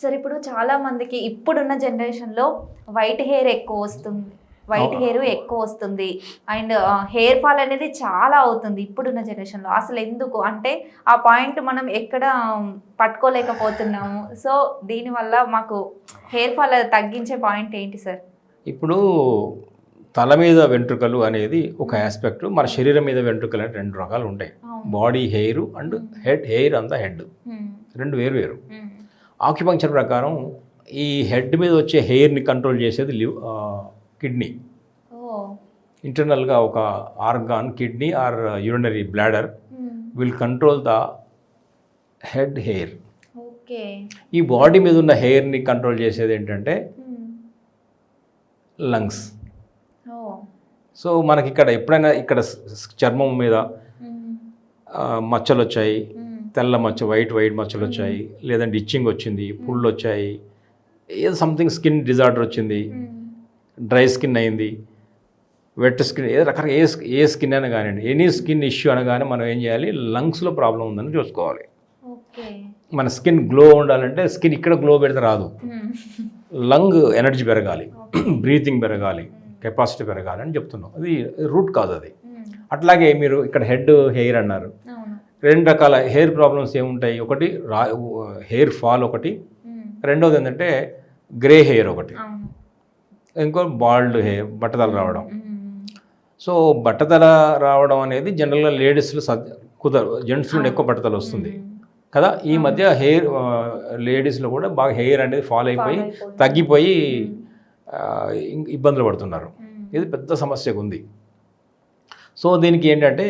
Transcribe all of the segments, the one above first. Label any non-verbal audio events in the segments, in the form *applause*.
Sir ఇప్పుడు చాలా మందికి ఇప్పుడున్న జనరేషన్లో వైట్ హెయిర్ ఎక్కువ వస్తుంది. వైట్. హెయిర్ ఎక్కువ వస్తుంది. అండ్ హెయిర్ ఫాల్ అనేది చాలా అవుతుంది ఇప్పుడున్న జనరేషన్లో. అసలు ఎందుకు? అంటే ఆ పాయింట్ మనం ఎక్కడ ఉమ్, పట్టుకోలేకపోతున్నాము. సో దీనివల్ల మాకు హెయిర్ ఫాల్ తగ్గించే పాయింట్ ఏంటి సార్ ఇప్పుడు తల మీద వెంట్రుకలు అనేది ఒక ఆస్పెక్ట్ మన శరీరం మీద వెంట్రుకలు అంటే రెండు రకాలు ఉంటాయి. Body hair and head hair అంతా హెడ్ రెండు వేరు వేరు. ఉమ్, ఆక్యుపంక్చర్ ప్రకారం ఈ హెడ్ మీద వచ్చే హెయిర్ని కంట్రోల్ చేసేది లివ్ కిడ్నీ. ఇంటర్నల్గా ఒక organ kidney or urinary bladder um, will control the head hair. ఈ బాడీ మీద ఉన్న హెయిర్ని కంట్రోల్ చేసేది ఏంటంటే ఉమ్, లంగ్స్. సో మనకి ఇక్కడ ఎప్పుడైనా ఇక్కడ చర్మం మీద ఆ, మచ్చలు వచ్చాయి తెల్ల మచ్చ వైట్ వైట్ మచ్చలు వచ్చాయి. లేదంటే ఇచ్చింగ్ వచ్చింది పుళ్ళు వచ్చాయి. ఏదో సంథింగ్ స్కిన్ డిజార్డర్ వచ్చింది. డ్రై స్కిన్ అయింది. వెట్ స్కిన్ ఏ రకరకాల ఏ ఏ స్కిన్ అయినా కానివ్వండి ఎనీ స్కిన్ ఇష్యూ అనగానే మనం ఏం చేయాలి? లంగ్స్లో ప్రాబ్లం ఉందని చూసుకోవాలి. మన స్కిన్ గ్లో ఉండాలంటే స్కిన్ ఇక్కడ గ్లో పెడితే రాదు. లంగ్ ఎనర్జీ పెరగాలి. *clears throat* బ్రీతింగ్ పెరగాలి. కెపాసిటీ పెరగాలి అని చెప్తున్నాం. అది రూట్ కాదు అది. అట్లాగే మీరు ఇక్కడ హెడ్ హెయిర్ అన్నారు. రెండు రకాల హెయిర్ ప్రాబ్లమ్స్ ఏముంటాయి? ఒకటి రా హెయిర్ ఫాల్ ఒకటి. రెండోది ఏంటంటే గ్రే హెయిర్ ఒకటి. ఇంకో బాల్డ్ హెయిర్ బట్టతల రావడం. సో బట్టతల రావడం అనేది జనరల్గా లేడీస్లో సద్ కుదరదు జెంట్స్లో ఎక్కువ బట్టతల వస్తుంది. కదా? ఈ మధ్య హెయిర్ లేడీస్లో కూడా బాగా హెయిర్ అనేది ఫాల్ అయిపోయి. తగ్గిపోయి ఇబ్బందులు పడుతున్నారు. ఇది పెద్ద సమస్యగా ఉంది. సో దీనికి ఏంటంటే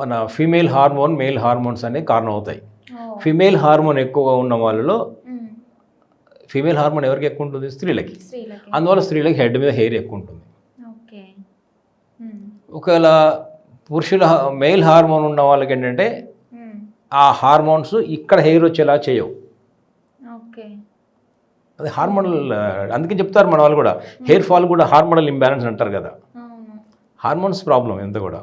మన ఫీమేల్ హార్మోన్ మేల్ హార్మోన్స్ అనేవి కారణం అవుతాయి. ఫీమేల్ హార్మోన్ ఎక్కువగా ఉన్న వాళ్ళలో ఫీమేల్ హార్మోన్ ఎవరికి ఎక్కువ ఉంటుంది? స్త్రీలకి. అందువల్ల స్త్రీలకి హెడ్ మీద హెయిర్ ఎక్కువ ఉంటుంది. ఒకవేళ పురుషుల మెయిల్ హార్మోన్ ఉన్న వాళ్ళకి ఏంటంటే ఆ హార్మోన్స్ ఇక్కడ హెయిర్ వచ్చేలా చేయవు. అది హార్మోనల్ అందుకే చెప్తారు మన వాళ్ళు కూడా. హెయిర్ ఫాల్ కూడా హార్మోనల్ ఇంబ్యాలెన్స్ అంటారు కదా. హార్మోన్స్ ప్రాబ్లం ఎంత కూడా.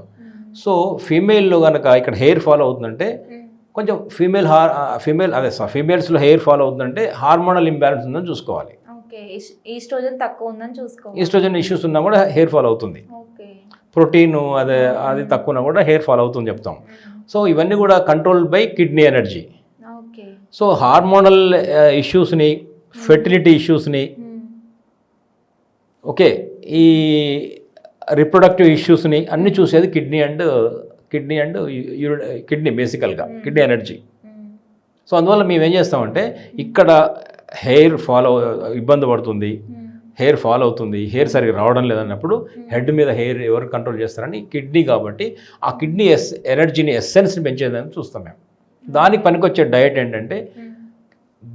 సో ఫీమేల్లో కనుక ఇక్కడ హెయిర్ ఫాల్ అవుతుందంటే కొంచెం ఫీమేల్ హార్ ఫీమేల్ అదే ఫీమేల్స్లో హెయిర్ ఫాల్ అవుతుందంటే హార్మోనల్ ఇంబ్యాలెన్స్ ఉందని చూసుకోవాలి. ఈస్ట్రోజన్ తక్కువ ఉందని చూసుకోవాలి. ఈస్ట్రోజన్ ఇష్యూస్ ఉన్నా కూడా హెయిర్ ఫాల్ అవుతుంది. ప్రోటీన్ అదే అది తక్కువ ఉన్నా కూడా హెయిర్ ఫాల్ అవుతుంది చెప్తాం. సో ఇవన్నీ కూడా control by kidney energy. Okay. So hormonal ఇష్యూస్ని fertility ఇష్యూస్ని ఓకే ఈ రిప్రొడక్టివ్ ఇష్యూస్ని అన్ని చూసేది kidney and kidney and kidney బేసికల్గా కిడ్నీ ఎనర్జీ సో అందువల్ల మేము ఏం చేస్తామంటే ఇక్కడ హెయిర్ ఫాలో ఇబ్బంది పడుతుంది హెయిర్ ఫాల్ అవుతుంది హెయిర్ సరిగ్గా రావడం లేదన్నప్పుడు హెడ్ మీద హెయిర్ ఎవరు కంట్రోల్ చేస్తారని కిడ్నీ కాబట్టి ఆ కిడ్నీ ఎస్ ఎనర్జీని ఎస్సెన్స్ని పెంచేదని చూస్తాం మేము. దానికి పనికొచ్చే డయట్ ఏంటంటే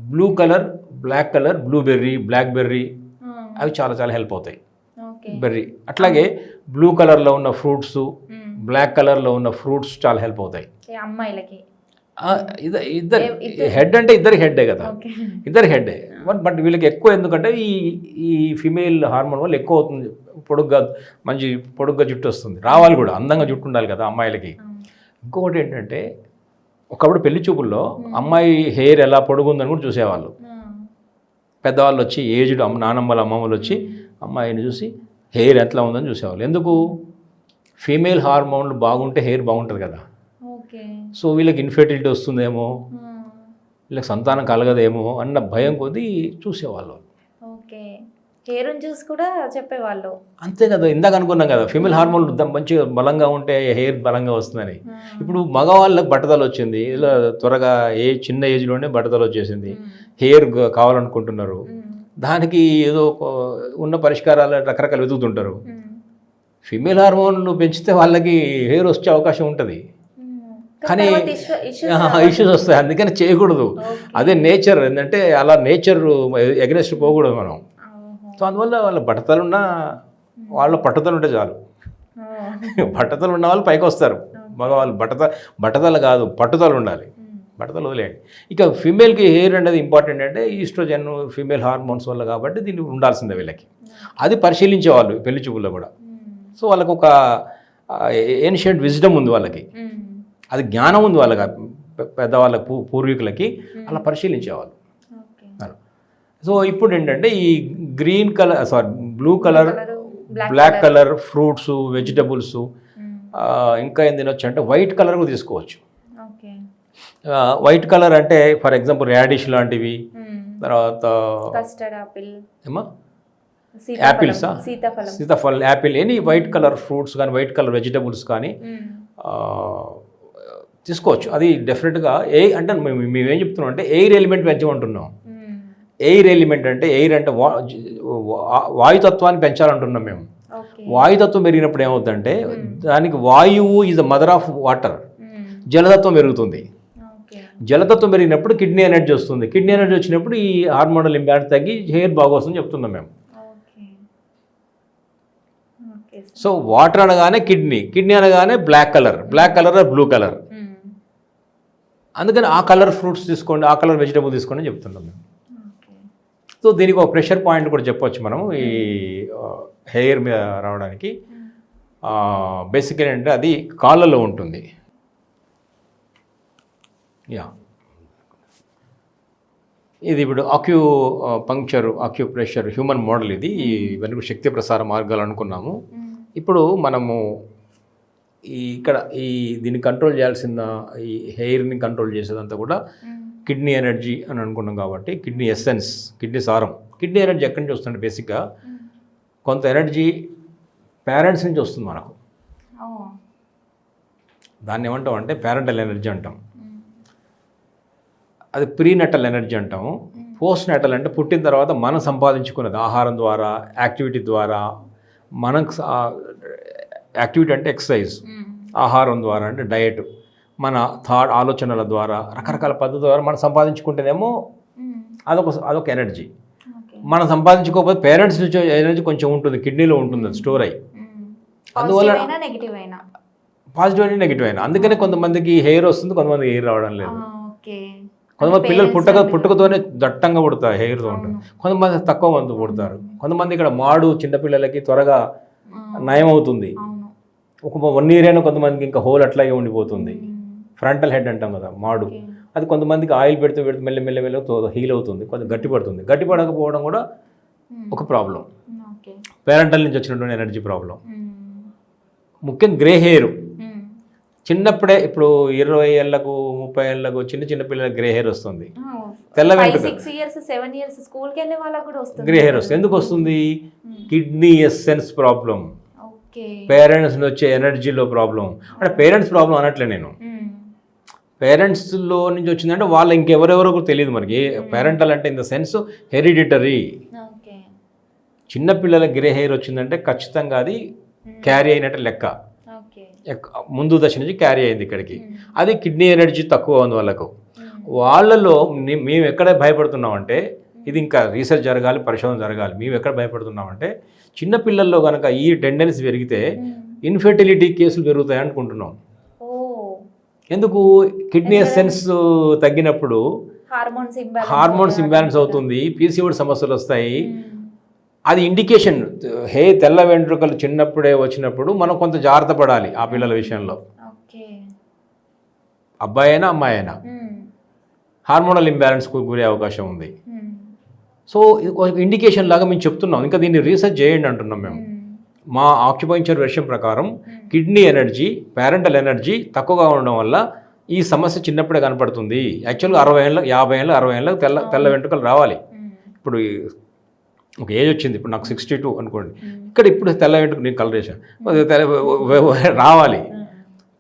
blue colour black colour blueberry blackberry ఆ, అవి చాలా చాలా హెల్ప్ అవుతాయి. బెర్రీ. అట్లాగే బ్లూ కలర్లో ఉన్న ఫ్రూట్స్ బ్లాక్ కలర్లో ఉన్న ఫ్రూట్స్ చాలా హెల్ప్ అవుతాయి. అమ్మాయిలకి? ఇద్దరు. హెడ్ అంటే ఇద్దరి హెడ్డే కదా. ఇద్దరు హెడ్డే. బట్ వీళ్ళకి ఎక్కువ ఎందుకంటే ఈ ఈ ఫిమేల్ హార్మోన్ వల్ల ఎక్కువ అవుతుంది. పొడుగ్గా మంచి పొడుగ్గా జుట్టు వస్తుంది. రావాలి కూడా. అందంగా జుట్టు ఉండాలి కదా అమ్మాయిలకి. ఇంకొకటి ఏంటంటే ఒకప్పుడు పెళ్ళి చూపుల్లో అమ్మాయి హెయిర్ ఎలా పొడుగుందని కూడా చూసేవాళ్ళు. పెద్దవాళ్ళు వచ్చి ఏజ్డ్ అమ్మ నానమ్మల అమ్మమ్మలు వచ్చి అమ్మాయిని చూసి హెయిర్ ఎట్లా ఉందని చూసేవాళ్ళు. ఎందుకు? ఫీమేల్ హార్మోన్లు బాగుంటే హెయిర్ బాగుంటుంది కదా. ఓకే. సో వీళ్ళకి ఇన్ఫెర్టిలిటీ వస్తుందేమో? వీళ్ళకి సంతానం కలగదేమో అన్న భయం కొద్దీ చూసేవాళ్ళు. ఓకే. హెయిర్ చూసి కూడా చెప్పేవాళ్ళు. అంతే కదా. ఇందాక అనుకున్నాం కదా ఫీమేల్ హార్మోన్ మంచిగా బలంగా ఉంటే హెయిర్ బలంగా వస్తుందని. ఇప్పుడు మగవాళ్ళకి బట్టతలు వచ్చింది. ఇలా త్వరగా ఏ చిన్న ఏజ్లోనే బట్టతలు వచ్చేసింది. హెయిర్ కావాలనుకుంటున్నారు. దానికి ఏదో ఒక ఉన్న పరిష్కారాలు రకరకాలు వెతుకుతుంటారు. ఫీమేల్ హార్మోన్లు పెంచితే వాళ్ళకి హెయిర్ వచ్చే అవకాశం ఉంటుంది. కానీ ఇష్యూస్ వస్తాయి. అందుకని చేయకూడదు. అదే నేచర్ ఏంటంటే అలా నేచర్ ఎగనెస్ట్ పోకూడదు మనం. సో అందువల్ల వాళ్ళ బట్టతలున్నా వాళ్ళ పట్టుదల ఉంటే చాలు. *laughs* బట్టతలు ఉన్న వాళ్ళు పైకి వస్తారు. మగవాళ్ళు బట్టత బట్టతల కాదు పట్టుదల ఉండాలి. బట్టతలు వదిలేయండి. ఇక ఫీమేల్కి హెయిర్ అనేది ఇంపార్టెంట్ అంటే ఈస్ట్రోజన్ ఫీమేల్ హార్మోన్స్ వల్ల కాబట్టి దీన్ని ఉండాల్సిందే వీళ్ళకి. అది పరిశీలించేవాళ్ళు పెళ్ళి చూపుల్లో కూడా. ఉమ్, సో వాళ్ళకు ఒక ఏన్షియంట్ విజ్డమ్ ఉంది వాళ్ళకి. ఉమ్, అది జ్ఞానం ఉంది వాళ్ళకి పె- పెద్దవాళ్ళకి పూ పూర్వీకులకి. అలా పరిశీలించేవాళ్ళు. సో ఇప్పుడు ఏంటంటే ఈ green colour sorry blue colour black colour fruits vegetables ఇంకా ఏం తినొచ్చు అంటే వైట్ కలర్ కూడా తీసుకోవచ్చు. వైట్ కలర్ అంటే ఫర్ ఎగ్జాంపుల్ రాడిష్ లాంటివి తర్వాత కస్టర్డ్ ఆపిల్ ఏమా సీతాఫలం. యాపిల్సా సీతాఫలం. Apple any white colour fruits కానీ వైట్ కలర్ వెజిటబుల్స్ కానీ. ఆ, తీసుకోవచ్చు. అది డెఫినెట్గా ఏ అంటే మేము మేమేం చెప్తున్నాం అంటే ఎయిర్ ఎలిమెంట్ పెంచమంటున్నాం. ఎయిర్ ఎలిమెంట్ అంటే ఎయిర్ అంటే వా వాయుతత్వాన్ని పెంచాలంటున్నాం మేము. వాయుతత్వం పెరిగినప్పుడు ఏమవుతుందంటే దానికి వాయువు is the mother of water. జలతత్వం పెరుగుతుంది. జలతత్వం పెరిగినప్పుడు కిడ్నీ ఎనర్జీ వస్తుంది. కిడ్నీ ఎనర్జీ వచ్చినప్పుడు ఈ హార్మోనల్ ఇంబ్యాలెన్స్ తగ్గి హెయిర్ బాగా వస్తుందని చెప్తున్నాం మేము. సో వాటర్ అనగానే కిడ్నీ కిడ్నీ అనగానే black colour black colour blue colour. అందుకని ఆ కలర్ ఫ్రూట్స్ తీసుకోండి ఆ కలర్ వెజిటబుల్ తీసుకోండి చెప్తున్నాం మేము. సో దీనికి ఒక ప్రెషర్ పాయింట్ కూడా చెప్పొచ్చు మనం ఈ హెయిర్ మీద రావడానికి. బేసికలీ అంటే అది కాళ్ళలో ఉంటుంది. యా ఇది ఇప్పుడు acupuncture acupressure human model ఇది ఇవన్నీ కూడా శక్తి ప్రసార మార్గాలు అనుకున్నాము మ్మ్. ఇప్పుడు మనము ఈ ఇక్కడ ఈ దీన్ని కంట్రోల్ చేయాల్సిన ఈ హెయిర్ని కంట్రోల్ చేసేదంతా కూడా. కిడ్నీ ఎనర్జీ అని అనుకున్నాం కాబట్టి కిడ్నీ ఎసెన్స్ కిడ్నీ సారం కిడ్నీ ఎనర్జీ ఎక్కడి నుంచి వస్తుంది బేసిక్గా. కొంత ఎనర్జీ పేరెంట్స్ నుంచి వస్తుంది మనకు. దాన్ని ఏమంటాం అంటే పేరెంటల్ ఎనర్జీ అంటాం. అది ప్రీనటల్ ఎనర్జీ అంటాము. పోస్ట్ నటల్ అంటే పుట్టిన తర్వాత మనం సంపాదించుకున్నది ఆహారం ద్వారా యాక్టివిటీ ద్వారా మనకు యాక్టివిటీ అంటే ఎక్సర్సైజ్. ఆహారం ద్వారా అంటే డయట్ మన థాట్ ఆలోచనల ద్వారా రకరకాల పద్ధతుల ద్వారా మనం సంపాదించుకుంటేనేమో. అదొక అదొక ఎనర్జీ. మనం సంపాదించుకోకపోతే పేరెంట్స్ నుంచి ఎనర్జీ కొంచెం ఉంటుంది కిడ్నీలో ఉంటుంది అది స్టోర్ అయ్యి. అందువల్ల- పాజిటివ్ అయినా నెగిటివ్ అయినా పాజిటివ్ అయినా నెగిటివ్ అయినా. అందుకనే కొంతమందికి హెయిర్ వస్తుంది కొంతమందికి హెయిర్ రావడం లేదు. కొంతమంది పిల్లలు పుట్టక. పుట్టుకతోనే దట్టంగా పుడతారు హెయిర్తో అవును. కొంతమంది తక్కువ మంది పుడతారు కొంతమంది ఇక్కడ మాడు చిన్నపిల్లలకి త్వరగా నయం అవుతుంది ఒక వన్ ఇయర్ అయినా కొంతమందికి ఇంకా హోల్ అట్లాగే ఉండిపోతుంది. ఫ్రంటల్ హెడ్ అంటాం కదా మాడు. అది కొంతమందికి ఆయిల్ పెడితే పెడితే మెల్ల మెల్ల మెల్ల హీల్ అవుతుంది కొంచెం గట్టి పడుతుంది గట్టి పడకపోవడం కూడా. ఒక ప్రాబ్లం పేరెంటల్ నుంచి వచ్చినటువంటి ఎనర్జీ ప్రాబ్లం. ముఖ్యంగా గ్రే హెయిర్. చిన్నప్పుడే ఇప్పుడు ఇరవై ఏళ్ళకు ముప్పై ఏళ్ళకు చిన్న చిన్న పిల్లలకు గ్రే హెయిర్ వస్తుంది. తెల్ల ఫైవ్ వెంట్రుకలు. సిక్స్ ఇయర్స్ సెవెన్ ఇయర్స్ స్కూల్కి వెళ్ళే వాళ్ళకి కూడా వస్తుంది. గ్రే హెయిర్ వస్తుంది. ఎందుకు వస్తుంది? Kidney essence problem. పేరెంట్స్ వచ్చే ఎనర్జీలో ప్రాబ్లం. అంటే పేరెంట్స్ ప్రాబ్లం అనట్లే నేను. మ్మ్. పేరెంట్స్లో నుంచి వచ్చిందంటే వాళ్ళు ఇంకెవరెవరో కూడా తెలియదు మనకి. పేరెంటల్ అంటే in the sense hereditary okay. చిన్న పిల్లలకి గ్రే హెయిర్ వచ్చిందంటే ఖచ్చితంగా అది క్యారీ అయినట్టు లెక్క. ముందు దశ నుంచి క్యారీ అయింది ఇక్కడికి. అది కిడ్నీ ఎనర్జీ తక్కువ ఉంది వాళ్ళకు. వాళ్ళలో మేము ఎక్కడ భయపడుతున్నామంటే ఇది ఇంకా రీసెర్చ్ జరగాలి పరిశోధన జరగాలి. మేము ఎక్కడ భయపడుతున్నామంటే చిన్న పిల్లల్లో కనుక ఈ టెండెన్సీ పెరిగితే. ఇన్ఫెర్టిలిటీ కేసులు పెరుగుతాయి అనుకుంటున్నాం. ఎందుకు? కిడ్నీ సెన్స్ తగ్గినప్పుడు హార్మోన్స్ ఇంబ్యాలెన్స్ అవుతుంది పీసీఓడి సమస్యలు వస్తాయి. అది ఇండికేషన్ హే తెల్ల వెంట్రుకలు చిన్నప్పుడే వచ్చినప్పుడు మనం కొంత జాగ్రత్త పడాలి ఆ పిల్లల విషయంలో. అబ్బాయి అయినా అమ్మాయి అయినా. హార్మోనల్ ఇంబ్యాలెన్స్కు గురే అవకాశం ఉంది. సో ఇండికేషన్ లాగా మేము చెప్తున్నాం. ఇంకా దీన్ని రీసెర్చ్ చేయండి అంటున్నాం మేము. మా ఆక్యుపంచర్ వెర్షన్ ప్రకారం కిడ్నీ ఎనర్జీ పేరెంటల్ ఎనర్జీ తక్కువగా ఉండడం వల్ల ఈ సమస్య చిన్నప్పుడే కనపడుతుంది. యాక్చువల్గా అరవై ఏళ్ళ యాభై ఏళ్ళ అరవై ఏళ్ళకి తెల్ల తెల్ల వెంట్రుకలు రావాలి. ఇప్పుడు ఒక ఏజ్ వచ్చింది. ఇప్పుడు నాకు సిక్స్టీ టూ అనుకోండి. ఇక్కడ ఇప్పుడు తెల్ల వెంట్రుక నేను కలరేషన్ రావాలి.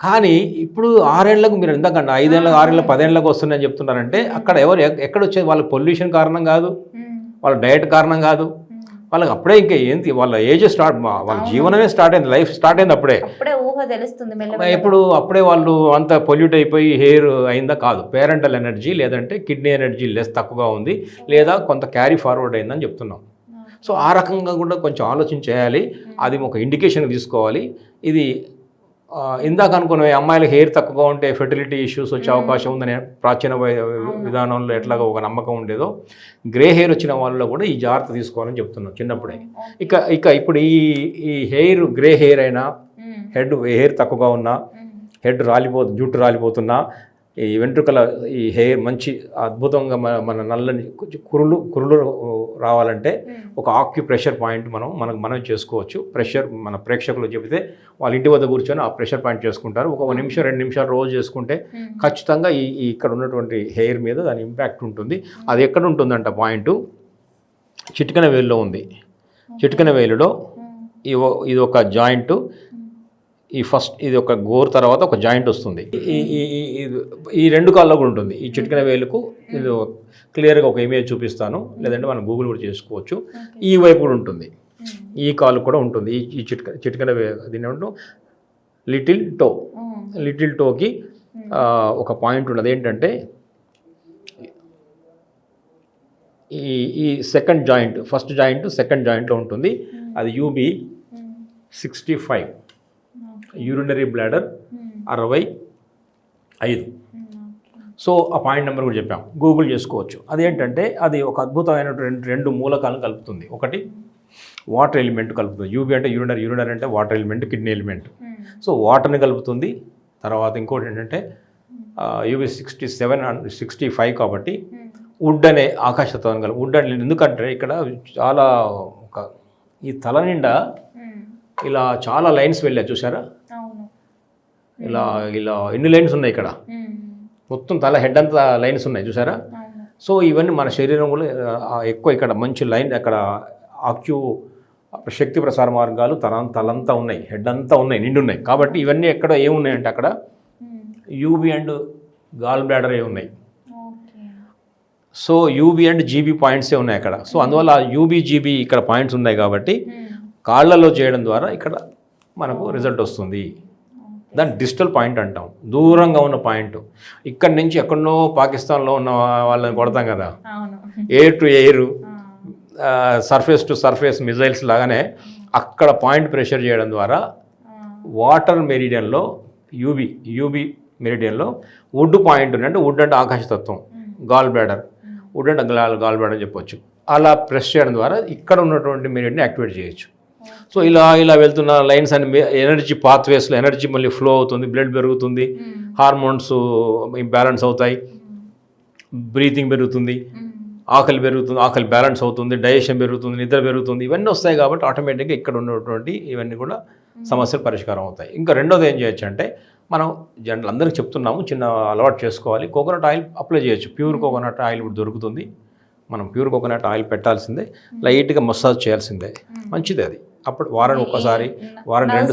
కానీ ఇప్పుడు ఆరేళ్ళకు మీరు ఎంతకంటే ఐదేళ్ళకి ఆరేళ్ళకి పదేళ్ళకి వస్తున్నాయని చెప్తున్నారంటే అక్కడ ఎవరు ఎక్- ఎక్కడ వచ్చేది? వాళ్ళ పొల్యూషన్ కారణం కాదు. వాళ్ళ డయట్ కారణం కాదు. వాళ్ళకి అప్పుడే ఇంకా ఏంటి? వాళ్ళ ఏజ్ స్టార్ట్ వాళ్ళ జీవనమే స్టార్ట్ అయింది. లైఫ్ స్టార్ట్ అయింది అప్పుడే. తెలుస్తుంది ఎప్పుడు అప్పుడే వాళ్ళు అంత పొల్యూట్ అయిపోయి హెయిర్ అయిందా? కాదు. పేరెంటల్ ఎనర్జీ లేదంటే కిడ్నీ ఎనర్జీ లెస్ తక్కువగా ఉంది. లేదా కొంత క్యారీ ఫార్వర్డ్ అయిందని చెప్తున్నాం. సో ఆ రకంగా కూడా కొంచెం ఆలోచన చేయాలి. అది ఒక ఇండికేషన్ తీసుకోవాలి. ఇది ఇందాక అనుకున్న అమ్మాయిల హెయిర్ తక్కువగా ఉంటే ఫెర్టిలిటీ ఇష్యూస్ వచ్చే అవకాశం ఉందని ప్రాచీన విధానంలో ఎట్లాగో ఒక నమ్మకం ఉండేదో గ్రే హెయిర్ వచ్చిన వాళ్ళలో కూడా ఈ జాగ్రత్త తీసుకోవాలని చెప్తున్నాం చిన్నప్పుడే. ఇక ఇక ఇప్పుడు ఈ ఈ హెయిర్ గ్రే హెయిర్ అయినా హెడ్ హెయిర్ తక్కువగా ఉన్నా హెడ్ రాలిపో జుట్టు రాలిపోతున్నా ఈ వెంట్రుకల ఈ హెయిర్ మంచి అద్భుతంగా మన మన నల్లని కొంచెం కురులు కురులు రావాలంటే ఒక ఆక్యు ప్రెషర్ పాయింట్ మనం మనకు మనం చేసుకోవచ్చు. ప్రెషర్ మన ప్రేక్షకులు చెబితే వాళ్ళ ఇంటి వద్ద కూర్చొని ఆ ప్రెషర్ పాయింట్ చేసుకుంటారు. ఒక నిమిషం రెండు నిమిషాలు రోజు చేసుకుంటే ఖచ్చితంగా ఈ ఇక్కడ ఉన్నటువంటి హెయిర్ మీద దాని ఇంపాక్ట్ ఉంటుంది. అది ఎక్కడ ఉంటుందంట పాయింట్? చిటికన వేలులో ఉంది. చిటికన వేలులో ఇది ఒక జాయింట్. ఈ ఫస్ట్ ఇది ఒక గోర్ తర్వాత ఒక జాయింట్ వస్తుంది. ఈ రెండు కాల్లో కూడా ఉంటుంది. ఈ చిటికన వేలుకు ఇది క్లియర్గా ఒక ఇమేజ్ చూపిస్తాను. లేదంటే మనం గూగుల్ కూడా చేసుకోవచ్చు. ఈ వైపు కూడా ఉంటుంది. ఈ కాలు కూడా ఉంటుంది. ఈ ఈ చిటిక చిటికన వే దీని ఏమంటాం లిటిల్ టో. లిటిల్ టోకి ఒక పాయింట్ ఉన్నది ఏంటంటే ఈ ఈ second joint first joint second జాయింట్లో ఉంటుంది. అది UB sixty five. Urinary bladder అరవై ఐదు. సో ఆ పాయింట్ నెంబర్ కూడా చెప్పాం. గూగుల్ చేసుకోవచ్చు. అదేంటంటే అది ఒక అద్భుతమైనటువంటి రెండు మూలకాలను కలుపుతుంది. ఒకటి వాటర్ ఎలిమెంట్ కలుపుతుంది. యూబీ అంటే యూరినర్ యూరినర్ అంటే water element kidney element so వాటర్ని కలుపుతుంది. తర్వాత ఇంకోటి ఏంటంటే UB sixty seven and sixty five కాబట్టి వుడ్ అనే ఆకాశతత్వం కల వుడ్ అంటే ఎందుకంటే ఇక్కడ చాలా ఒక ఈ తల నిండా ఇలా చాలా లైన్స్ వెళ్ళాయి. చూసారా ఇలా ఇలా ఎన్ని లైన్స్ ఉన్నాయి ఇక్కడ? మొత్తం తల హెడ్ అంతా లైన్స్ ఉన్నాయి చూసారా సో ఇవన్నీ మన శరీరం కూడా ఎక్కువ ఇక్కడ మంచి లైన్ అక్కడ ఆక్యూ శక్తి ప్రసార మార్గాలు తల తలంతా ఉన్నాయి హెడ్ అంతా ఉన్నాయి నిండు ఉన్నాయి. కాబట్టి ఇవన్నీ ఎక్కడ ఏమున్నాయంటే అక్కడ యూబీ అండ్ గాల్ బ్లాడర్ ఏ ఉన్నాయి సో యూబీ అండ్ జీబీ పాయింట్సే ఉన్నాయి అక్కడ. సో అందువల్ల యూబీ జీబీ ఇక్కడ పాయింట్స్ ఉన్నాయి కాబట్టి కాళ్ళలో చేయడం ద్వారా ఇక్కడ మనకు రిజల్ట్ వస్తుంది. దాన్ని డిజిటల్ పాయింట్ అంటాం. దూరంగా ఉన్న పాయింట్. ఇక్కడి నుంచి ఎక్కడనో పాకిస్తాన్లో ఉన్న వాళ్ళని కొడతాం కదా. Air to air surface to surface missiles లాగానే అక్కడ పాయింట్ ప్రెషర్ చేయడం ద్వారా వాటర్ మెరిడియన్లో యూబీ యూబీ మెరిడియన్లో వుడ్ పాయింట్ ఉంది అంటే వుడ్ అంటే ఆకాశతత్వం గాల్ బ్లాడర్. వుడ్ అంటే గాల్ గాల్ బ్లాడర్ అని చెప్పొచ్చు. అలా ప్రెస్ చేయడం ద్వారా ఇక్కడ ఉన్నటువంటి మెరిడియన్ని యాక్టివేట్ చేయొచ్చు. సో ఇలా ఇలా వెళ్తున్న లైన్స్ అండ్ ఎనర్జీ పాత్వేస్లో ఎనర్జీ మళ్ళీ ఫ్లో అవుతుంది బ్లడ్ పెరుగుతుంది హార్మోన్స్ బ్యాలెన్స్ అవుతాయి. బ్రీతింగ్ పెరుగుతుంది ఆకలి పెరుగుతుంది ఆకలి బ్యాలెన్స్ అవుతుంది డైజెషన్ పెరుగుతుంది నిద్ర పెరుగుతుంది ఇవన్నీ వస్తాయి కాబట్టి ఆటోమేటిక్గా ఇక్కడ ఉన్నటువంటి ఇవన్నీ కూడా సమస్యలు పరిష్కారం అవుతాయి. ఇంకా రెండోది ఏం చేయొచ్చు అంటే మనం జనరల్ అందరికీ చెప్తున్నాము చిన్న అలవాటు చేసుకోవాలి. కోకోనట్ ఆయిల్ అప్లై చేయొచ్చు. ప్యూర్ కోకోనట్ ఆయిల్ ఇప్పుడు దొరుకుతుంది. మనం ప్యూర్ కోకోనట్ ఆయిల్ పెట్టాల్సిందే. లైట్గా మసాజ్ చేయాల్సిందే. మంచిది అది. అప్పుడు వారం ఒక్కసారి వారం రెండు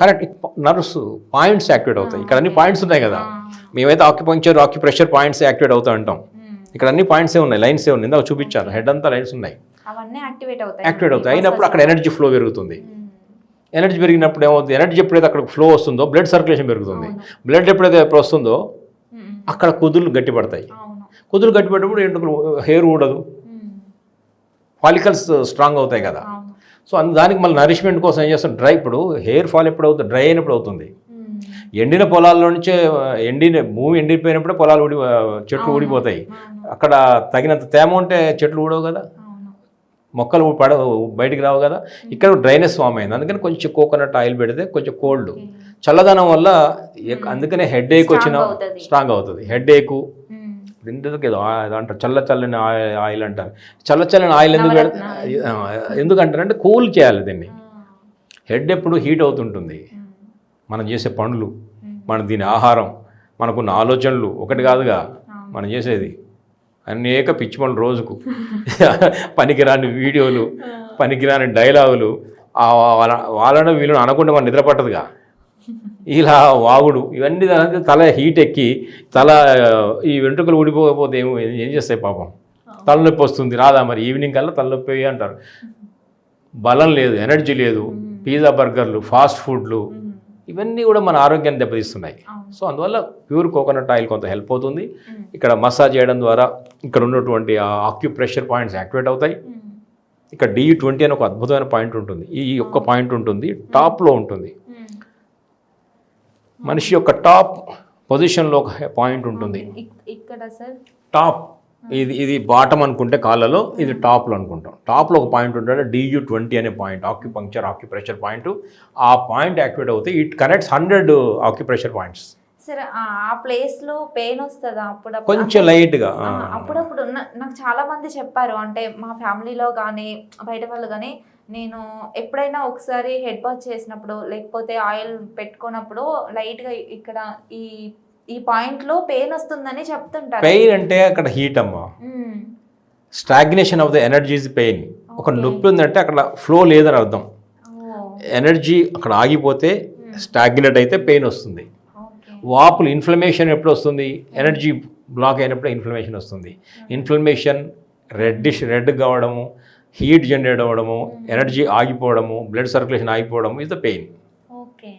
కరెక్ట్. నర్వ్స్ పాయింట్స్ యాక్టివేట్ అవుతాయి. ఇక్కడ అన్ని పాయింట్స్ ఉన్నాయి కదా. మేమైతే ఆక్యుపంక్చర్ ఆక్యుప్రెషర్ పాయింట్స్ యాక్టివేట్ అవుతాయి అంటాం ఇక్కడ అన్ని పాయింట్సే ఉన్నాయి. లైన్సే ఉన్నాయి. ఇందాక చూపించాను. హెడ్ అంతా లైన్స్ ఉన్నాయి. యాక్టివేట్ అవుతాయి. అయినప్పుడు అక్కడ ఎనర్జీ ఫ్లో పెరుగుతుంది. ఎనర్జీ పెరిగినప్పుడు ఏమవుతుంది? ఎనర్జీ ఎప్పుడైతే అక్కడ ఫ్లో వస్తుందో బ్లడ్ సర్క్యులేషన్ పెరుగుతుంది. బ్లడ్ ఎప్పుడైతే ఎప్పుడు వస్తుందో అక్కడ కుదులు గట్టిపడతాయి. కుదులు గట్టిపడినప్పుడు ఏంటో? హెయిర్ ఊడదు. ఫాలికల్స్ స్ట్రాంగ్ అవుతాయి కదా. సో అందు దానికి మళ్ళీ నరిష్మెంట్ కోసం ఏం చేస్తాం? డ్రై ఇప్పుడు హెయిర్ ఫాల్ ఎప్పుడు అవుతుంది డ్రై అయినప్పుడు అవుతుంది. ఎండిన పొలాల్లో నుంచే ఎండిన భూమి ఎండిపోయినప్పుడే పొలాలు ఊడి చెట్లు ఊడిపోతాయి. అక్కడ తగినంత తేమ ఉంటే చెట్లు ఊడవు కదా? మొక్కలు పడ బయటికి రావు కదా? ఇక్కడ డ్రైనెస్ ఫామ్ అయింది. అందుకని కొంచెం కోకోనట్ ఆయిల్ పెడితే కొంచెం కోల్డ్. చల్లదనం వల్ల అందుకనే హెడ్ ఏక్ వచ్చిన. స్ట్రాంగ్ అవుతుంది. హెడ్ ఏకు. ఎందుకు ఏదో అంటారు చల్ల చల్లని ఆయిల్ ఆయిల్ అంటారు. చల్ల చల్లని ఆయిల్ ఎందుకు పెడతా ఎందుకంటారంటే కూల్ చేయాలి దీన్ని. హెడ్ ఎప్పుడు హీట్ అవుతుంటుంది. మనం చేసే పనులు మన దీని ఆహారం మనకున్న ఆలోచనలు ఒకటి కాదుగా మనం చేసేది. అనేక పిచ్చి పనులు రోజుకు. *laughs* పనికిరాని వీడియోలు పనికిరాని డైలాగులు వాళ్ళను వీళ్ళని అనకుండా మనం నిద్ర పట్టదుగా. ఇలా వాగుడు ఇవన్నీ దానికి తల హీట్ ఎక్కి తల ఈ వెంట్రుకలు ఊడిపోకపోతే ఏమో ఏం చేస్తాయి పాపం? తలనొప్పి వస్తుంది రాదా మరి? ఈవినింగ్ కల్లా తలనొప్పి అంటారు. బలం లేదు ఎనర్జీ లేదు పిజ్జా బర్గర్లు ఫాస్ట్ ఫుడ్లు. ఇవన్నీ కూడా మన ఆరోగ్యాన్ని దెబ్బతీస్తున్నాయి. సో అందువల్ల ప్యూర్ కోకోనట్ ఆయిల్ కొంత హెల్ప్ అవుతుంది. ఇక్కడ మసాజ్ చేయడం ద్వారా ఇక్కడ ఉన్నటువంటి ఆ ఆక్యుప్రెషర్ పాయింట్స్ యాక్టివేట్ అవుతాయి. ఇక్కడ డి ట్వంటీ అని ఒక అద్భుతమైన పాయింట్ ఉంటుంది. ఈ ఒక్క పాయింట్ ఉంటుంది. టాప్లో ఉంటుంది. మనిషి యొక్క టాప్ పొజిషన్లో ఒక పాయింట్ ఉంటుంది. ఇక్- ఇక్కడ సార్. టాప్ ఇది ఇది బాటం అనుకుంటే కాళ్ళలో ఇది టాప్లో అనుకుంటాం. టాప్లో ఒక పాయింట్ ఉంటుంది డియు ట్వంటీ అనే పాయింట్ ఆక్యుపంక్చర్ ఆక్యుప్రెషర్ పాయింట్. ఆ పాయింట్ యాక్టివేట్ అవుతే it connects hundred acupressure points. సరే ఆ- ఆ ప్లేస్లో పెయిన్ వస్తుందా అప్పుడు కొంచెం లైట్గా అప్పుడప్పుడు నాకు చాలా మంది చెప్పారు అంటే మా ఫ్యామిలీలో కానీ బయట వాళ్ళు కానీ నేను ఎప్పుడైనా ఒకసారి హెడ్ బాత్ చేసినప్పుడు లేకపోతే ఆయిల్ పెట్టుకున్నప్పుడు లైట్గా ఇక్కడ ఈ ఈ పాయింట్లో పెయిన్ వస్తుందని చెప్తుంటారు. పెయిన్ అంటే అక్కడ హీట్ అమ్మా. Stagnation of the energy is pain. ఒక. నొప్పి ఉందంటే అక్కడ ఫ్లో లేదని అర్థం. ఎనర్జీ అక్కడ ఆగిపోతే స్టాగ్నేట్ అయితే పెయిన్ వస్తుంది. వాపులు ఇన్ఫ్లమేషన్ ఎప్పుడు వస్తుంది? ఎనర్జీ బ్లాక్ అయినప్పుడు ఇన్ఫ్లమేషన్ వస్తుంది. ఇన్ఫ్లమేషన్ రెడ్డిష్ రెడ్ కావడము హీట్ జనరేట్ అవ్వడము ఎనర్జీ ఆగిపోవడము blood circulation ఆగిపోవడము is the pain. Okay.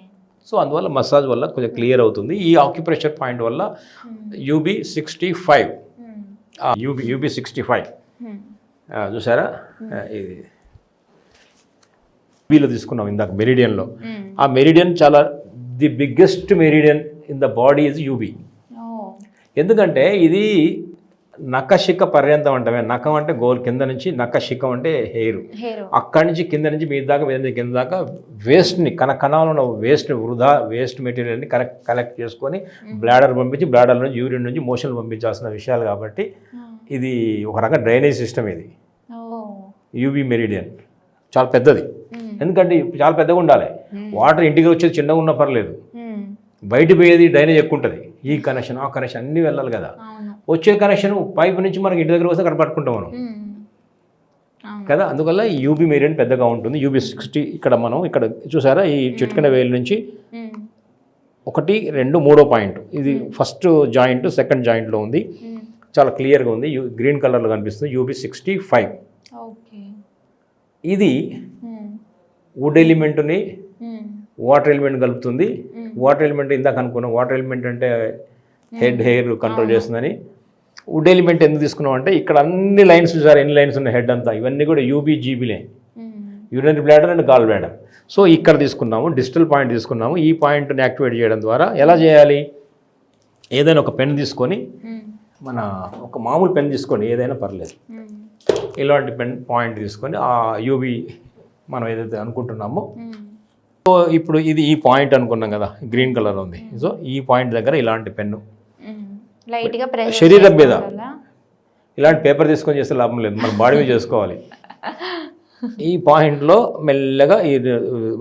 So అందువల్ల మసాజ్ వల్ల కొంచెం క్లియర్ అవుతుంది. ఈ ఆక్యుప్రెషర్ పాయింట్ వల్ల ఉమ్, UB sixty five. Um, UB UB sixty five. Um, చూసారా? ఇది. వీలో తీసుకున్నాం ఇందాక మెరిడియన్లో. ఆ మెరిడియన్ చాలా the biggest meridian in the body is UB. ఓ, ఎందుకంటే ఇది నఖశిఖ పర్యంతం అంటమే నఖం అంటే గోల్ కింద నుంచి నఖశిఖం అంటే హెయిర్. అక్కడి నుంచి కింద నుంచి మీద దాకా మీద కింద దాకా వేస్ట్ని కన కణాలు ఉన్న వేస్ట్ వృధా వేస్ట్ మెటీరియల్ని కలెక్ట్ కలెక్ట్ చేసుకొని బ్లాడర్ పంపించి బ్లాడర్ నుంచి యూరిన్ నుంచి మోషన్ పంపించాల్సిన విషయాలు కాబట్టి ఇది ఒక రకం డ్రైనేజ్ సిస్టమ్ ఇది. UB meridian. చాలా పెద్దది. ఎందుకంటే చాలా పెద్దగా ఉండాలి. వాటర్ ఇంటికి వచ్చేది చిన్నగా ఉన్నా పర్లేదు. బయట పోయేది డ్రైనేజ్ ఎక్కువ ఉంటుంది. ఈ కనెక్షన్ ఆ కనెక్షన్ అన్నీ వెళ్ళాలి కదా. వచ్చే కనెక్షన్ పైప్ నుంచి మనకి ఇంటి దగ్గర వస్తే అక్కడ పట్టుకుంటాం మనం కదా? అందువల్ల ఈ యూబీ మెరిడియన్ పెద్దగా ఉంటుంది. యూబీ సిక్స్టీ ఇక్కడ మనం ఇక్కడ చూసారా? ఈ చిట్కన వేలు నుంచి ఒకటి రెండు మూడో పాయింట్. ఇది ఫస్ట్ జాయింట్ సెకండ్ జాయింట్లో ఉంది. చాలా క్లియర్గా ఉంది. గ్రీన్ కలర్లో కనిపిస్తుంది. యూబీ సిక్స్టీ ఫైవ్ ఇది వుడ్ ఎలిమెంట్ని వాటర్ ఎలిమెంట్ కలుపుతుంది. వాటర్ ఎలిమెంట్ ఇందాక అనుకున్నాం. వాటర్ ఎలిమెంట్ అంటే హెడ్ హెయిర్ కంట్రోల్ చేస్తుందని. వుడ్ ఎలిమెంట్ ఎందుకు తీసుకున్నాం అంటే ఇక్కడ అన్ని లైన్స్ చూసారు ఎన్ని లైన్స్ ఉన్నాయి హెడ్ అంతా? ఇవన్నీ కూడా యూబీజీబీలే ఉమ్, urinary bladder and gall bladder so ఇక్కడ తీసుకున్నాము డిజిటల్ పాయింట్ తీసుకున్నాము. ఈ పాయింట్ని యాక్టివేట్ చేయడం ద్వారా ఎలా చేయాలి? ఏదైనా ఒక పెన్ తీసుకొని మన ఒక మామూలు పెన్ తీసుకోండి ఏదైనా పర్లేదు. ఇలాంటి పెన్ పాయింట్ తీసుకొని ఆ యూబీ మనం ఏదైతే అనుకుంటున్నామో సో ఇప్పుడు ఇది ఈ పాయింట్ అనుకున్నాం కదా గ్రీన్ కలర్ ఉంది. సో ఈ పాయింట్ దగ్గర ఇలాంటి పెన్ను శరీరం మీద. ఇలాంటి పేపర్ తీసుకొని చేస్తే లాభం లేదు. మన బాడీ మీద చేసుకోవాలి. ఈ పాయింట్లో మెల్లగా ఈ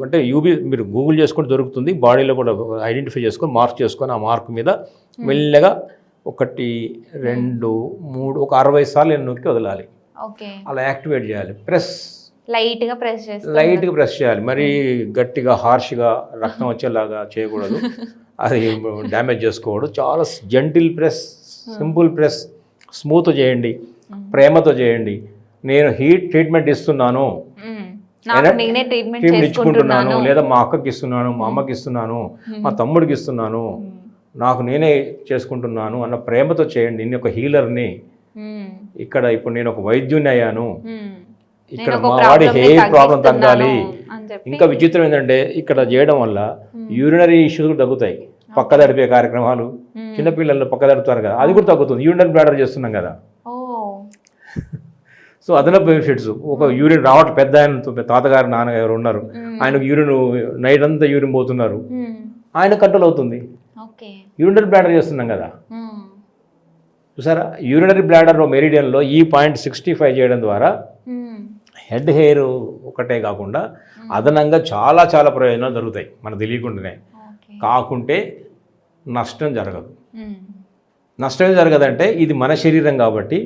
అంటే యూబీ మీరు గూగుల్ చేసుకుంటే దొరుకుతుంది. బాడీలో కూడా ఐడెంటిఫై చేసుకొని మార్క్ చేసుకొని ఆ మార్క్ మీద మెల్లగా ఒకటి రెండు మూడు ఒక అరవై సార్లు నేను నొక్కి వదలాలి. ఓకే అలా యాక్టివేట్ చేయాలి. ప్రెస్ లైట్గా ప్రెస్ చేస్తా లైట్గా ప్రెస్ చేయాలి. మరీ గట్టిగా హార్ష్గా రక్తం వచ్చేలాగా చేయకూడదు. *laughs* అది డ్యామేజ్ చేసుకోకూడదు చాలా gentle press simple press smooth చేయండి ప్రేమతో చేయండి. నేను హీట్ ట్రీట్మెంట్ ఇస్తున్నాను. ట్రీట్మెంట్ ఇచ్చుకుంటున్నాను లేదా మా అక్కకి ఇస్తున్నాను మా అమ్మకి ఇస్తున్నాను మా తమ్ముడికి ఇస్తున్నాను. నాకు నేనే చేసుకుంటున్నాను అన్న ప్రేమతో చేయండి. నేను ఒక హీలర్ని ఇక్కడ ఇప్పుడు నేను ఒక వైద్యుని అయ్యాను. ఇక్కడ మా వాడి హెయిర్ ప్రాబ్లం తగ్గాలి. ఇంకా విచిత్రం ఏంటంటే ఇక్కడ చేయడం వల్ల యూరినరీ ఇష్యూస్ కూడా తగ్గుతాయి. పక్క తడిపే కార్యక్రమాలు. చిన్నపిల్లలు పక్క తడుపుతారు కదా అది కూడా తగ్గుతుంది. యూరినరీ బ్లాడర్ చేస్తున్నాం కదా. *laughs* సో అదనపు బెనిఫిట్స్ ఒక యూరిన్ రావట్లేదు పెద్ద ఆయన తాతగారు నాన్నగారు ఉన్నారు. ఉమ్, ఆయనకు యూరిన్ నైట్ అంతా యూరిన్ పోతున్నారు. ఆయన కంట్రోల్ అవుతుంది. యూరినరీ బ్లాడర్ చేస్తున్నాం కదా. చూసారా? యూరినరీ బ్లాడర్ మెరిడియన్లో ఈ పాయింట్ సిక్స్టీ ఫైవ్ చేయడం ద్వారా హెడ్ హెయిర్ ఒకటే కాకుండా అదనంగా చాలా చాలా ప్రయోజనాలు జరుగుతాయి మనకు తెలియకుండానే. కాకుంటే నష్టం జరగదు. నష్టం జరగదంటే ఇది మన శరీరం కాబట్టి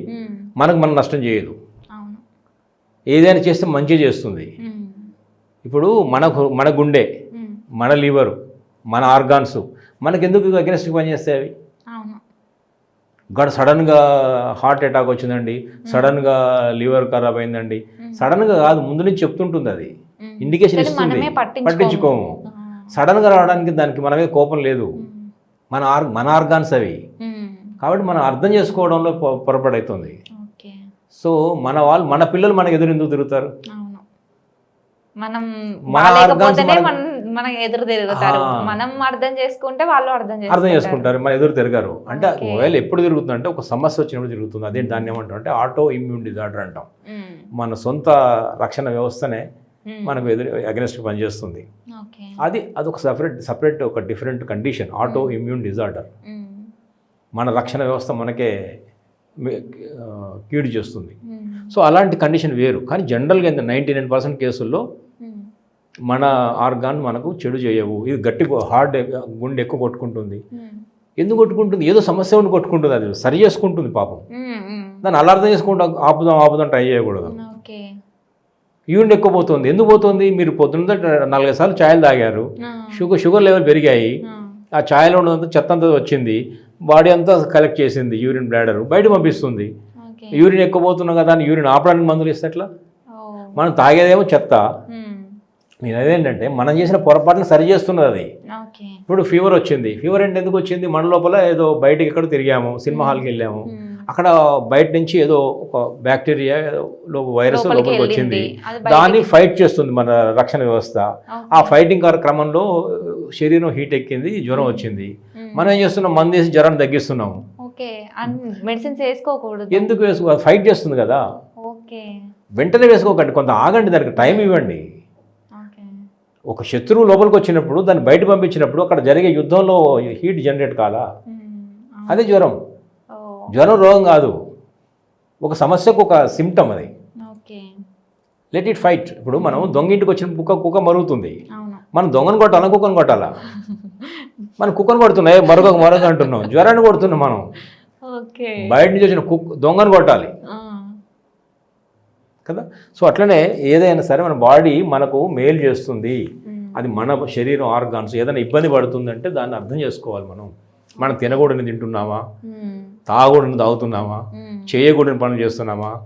మనకు మనం నష్టం చేయదు. ఏదైనా చేస్తే మంచి చేస్తుంది. ఇప్పుడు మనకు మన గుండె మన లివరు మన ఆర్గాన్స్ మనకెందుకు అగెనెస్ట్కి పనిచేస్తాయి అవి? గడ సడన్గా హార్ట్ అటాక్ వచ్చిందండి సడన్గా లివర్ ఖరాబ్ అయిందండి సడన్గా కాదు ముందు నుంచి చెప్తుంటుంది అది. ఇండికేషన్ ఇస్తుంది. పట్టించుకోము. సడన్గా రావడానికి దానికి మనమే కోపం లేదు. మన ఆర్ మన ఆర్గాన్స్ అవి. కాబట్టి మనం అర్థం చేసుకోవడంలో పొ- పొరపాటవుతుంది ఓకే. సో మన వాళ్ళు మన పిల్లలు మనకు ఎదురు ఎందుకు తిరుగుతారు? మనం మన organs మనం ఎదురు తిరుగుతారు. మనం అర్థం చేసుకుంటే వాళ్ళు అర్థం అర్థం చేసుకుంటారు. మన ఎదురు తిరగారు. అంటే. ఒకవేళ ఎప్పుడు తిరుగుతుంది అంటే ఒక సమస్య వచ్చినప్పుడు తిరుగుతుంది. అదే దాన్ని ఏమంటాం అంటే ఆటో ఇమ్యూన్ డిజార్డర్ అంటాం. మన సొంత రక్షణ వ్యవస్థనే మనకు ఎదురు అగెనెస్ట్ పనిచేస్తుంది. అది అదొక సపరేట్ సపరేట్ ఒక different condition autoimmune disorder. మన రక్షణ వ్యవస్థ మనకే కీడు చేస్తుంది. సో అలాంటి కండిషన్ వేరు. కానీ జనరల్గా నైంటీ నైన్ పర్సెంట్ కేసుల్లో. మన ఆర్గాన్ మనకు చెడు చేయవు. ఇది గట్టి హార్డ్ గుండె ఎక్కువ కొట్టుకుంటుంది. ఎందుకు కొట్టుకుంటుంది? ఏదో సమస్య ఉండి కొట్టుకుంటుంది అది. సరి చేసుకుంటుంది పాపం. దాన్ని అలా అర్థం చేసుకుంటూ ఆపుదాం ఆపుదాం ట్రై చేయకూడదు. యూరిన్ ఎక్కువ పోతుంది. ఎందుకు పోతుంది? మీరు పొద్దున్న నాలుగైదు సార్లు ఛాయలు తాగారు. షుగర్ షుగర్ లెవెల్ పెరిగాయి. ఆ. ఛాయలో ఉన్నదంతా చెత్త అంతా వచ్చింది. బాడీ అంతా కలెక్ట్ చేసింది యూరిన్ బ్లాడర్. బయట పంపిస్తుంది. యూరిన్ ఎక్కువ పోతున్నాం కదా అని యూరిన్ ఆపడానికి మందులు ఇస్తే ఎట్లా. మనం తాగేదేమో చెత్త. నేను అదేంటంటే మనం చేసిన పొరపాటును సరి చేస్తున్నది అది. ఇప్పుడు ఫీవర్ వచ్చింది. ఫీవర్ అంటే ఎందుకు వచ్చింది? మన లోపల ఏదో బయటకి ఎక్కడ తిరిగాము సినిమా హాల్కి వెళ్ళాము. అక్కడ బయట నుంచి ఏదో ఒక బ్యాక్టీరియా వైరస్ లోపలికి వచ్చింది. దాన్ని ఫైట్ చేస్తుంది మన రక్షణ వ్యవస్థ. ఆ ఫైటింగ్ క్రమంలో శరీరం హీట్ ఎక్కింది జ్వరం వచ్చింది. మనం ఏం చేస్తున్నాం? మంది వేసి జ్వరాన్ని తగ్గిస్తున్నాం. ఓకే. మెడిసిన్స్ వేసుకోకూడదు. ఎందుకు వేసుకో ఫైట్ చేస్తుంది కదా. వెంటనే వేసుకోకండి. కొంత ఆగండి దానికి టైం ఇవ్వండి. ఒక శత్రువు లోపలికి వచ్చినప్పుడు దాన్ని బయట పంపించినప్పుడు అక్కడ జరిగే యుద్ధంలో హీట్ జనరేట్ కాదా. అదే జ్వరం. జ్వరం రోగం కాదు. ఒక సమస్యకు ఒక సిమ్టమ్ అది. లెట్ ఇట్ ఫైట్ ఇప్పుడు మనం దొంగింటికి వచ్చిన కుక్క కుక్క మరుగుతుంది. మనం దొంగను కొట్టాలా కుక్కను కొట్టాలా? *laughs* మనం కుక్కను కొడుతున్నాయి మరొక మరొక అంటున్నాం. జ్వరాన్ని కొడుతున్నాం మనం. బయట నుంచి వచ్చిన కుక్క దొంగను కొట్టాలి. కదా? సో అట్లనే ఏదైనా సరే మన బాడీ మనకు మేలు చేస్తుంది. అది మన శరీరం ఆర్గాన్స్ ఏదైనా ఇబ్బంది పడుతుందంటే దాన్ని అర్థం చేసుకోవాలి మనం. మనం తినకూడని తింటున్నామా? మ్మ్. తాగకూడని తాగుతున్నామా. చేయకూడని పనులు చేస్తున్నామా.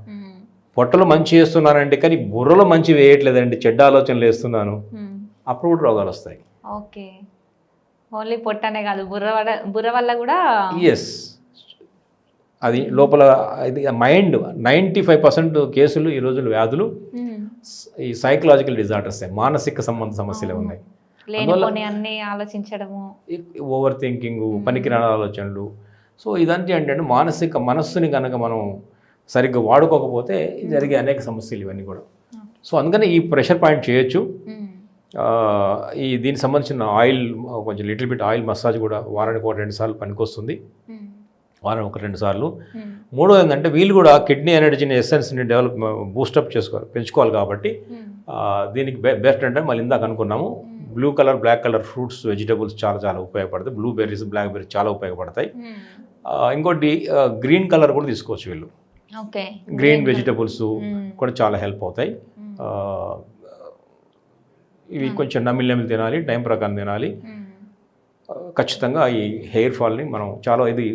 పొట్టలో మంచి చేస్తున్నానంటే కానీ బుర్రలో మంచి వేయట్లేదండి. చెడ్డ ఆలోచనలు వేస్తున్నాను. అప్పుడు కూడా రోగాలు వస్తాయి. ఓకే. ఓన్లీ పొట్టనే కాదు బుర్ర బుర్ర వల్ల కూడా ఎస్ అది లోపల ఇది మైండ్ నైంటీ ఫైవ్ పర్సెంట్ కేసులు ఈ రోజులు వ్యాధులు. ఈ సైకలాజికల్ డిజార్డర్స్ మానసిక సంబంధ సమస్యలే. ఉన్నాయి. అన్ని ఆలోచించడము. ఓవర్ థింకింగ్ పనికిరాని ఆలోచనలు. సో ఇదంటే ఏంటంటే మానసిక మనస్సుని కనుక మనం సరిగ్గా వాడుకోకపోతే జరిగే అనేక సమస్యలు ఇవన్నీ కూడా. సో అందుకని ఈ ప్రెషర్ పాయింట్ చేయొచ్చు. ఈ దీనికి సంబంధించిన ఆయిల్ కొంచెం లిటిల్ బిట్ ఆయిల్ మసాజ్ కూడా వారానికి ఒక రెండు సార్లు పనికొస్తుంది. వారం ఒక రెండు సార్లు. మూడోది ఏంటంటే వీళ్ళు కూడా కిడ్నీ ఎనర్జీని ఎసెన్స్ని డెవలప్ బూస్టప్ చేసుకోవాలి పెంచుకోవాలి కాబట్టి దీనికి బెస్ట్ అంటే మళ్ళీ ఇందాక అనుకున్నాము blue colour black colour fruits vegetables చాలా చాలా ఉపయోగపడతాయి. బ్లూ బెర్రీస్ బ్లాక్ బెర్రీస్ చాలా ఉపయోగపడతాయి. ఇంకోటి గ్రీన్ కలర్ కూడా తీసుకోవచ్చు వీళ్ళు. ఓకే. Green vegetables. కూడా చాలా హెల్ప్ అవుతాయి. ఇవి కొంచెం నమిలి నమిలి తినాలి టైం ప్రకారం తినాలి. ఖచ్చితంగా ఈ హెయిర్ ఫాల్ని మనం చాలా ఇది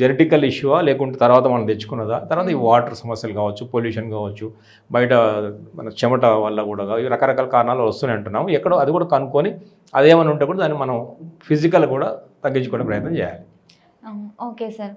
జెనెటికల్ ఇష్యూవా లేకుంటే తర్వాత మనం తెచ్చుకున్నదా? తర్వాత ఈ వాటర్ సమస్యలు కావచ్చు పొల్యూషన్ కావచ్చు బయట మన చెమట వల్ల కూడా ఈ రకరకాల కారణాలు వస్తున్నాయి అంటున్నాము ఎక్కడో అది కూడా కనుక్కొని అదేమైనా ఉంటే కూడా దాన్ని మనం ఫిజికల్ కూడా తగ్గించుకునే ప్రయత్నం చేయాలి. Okay sir.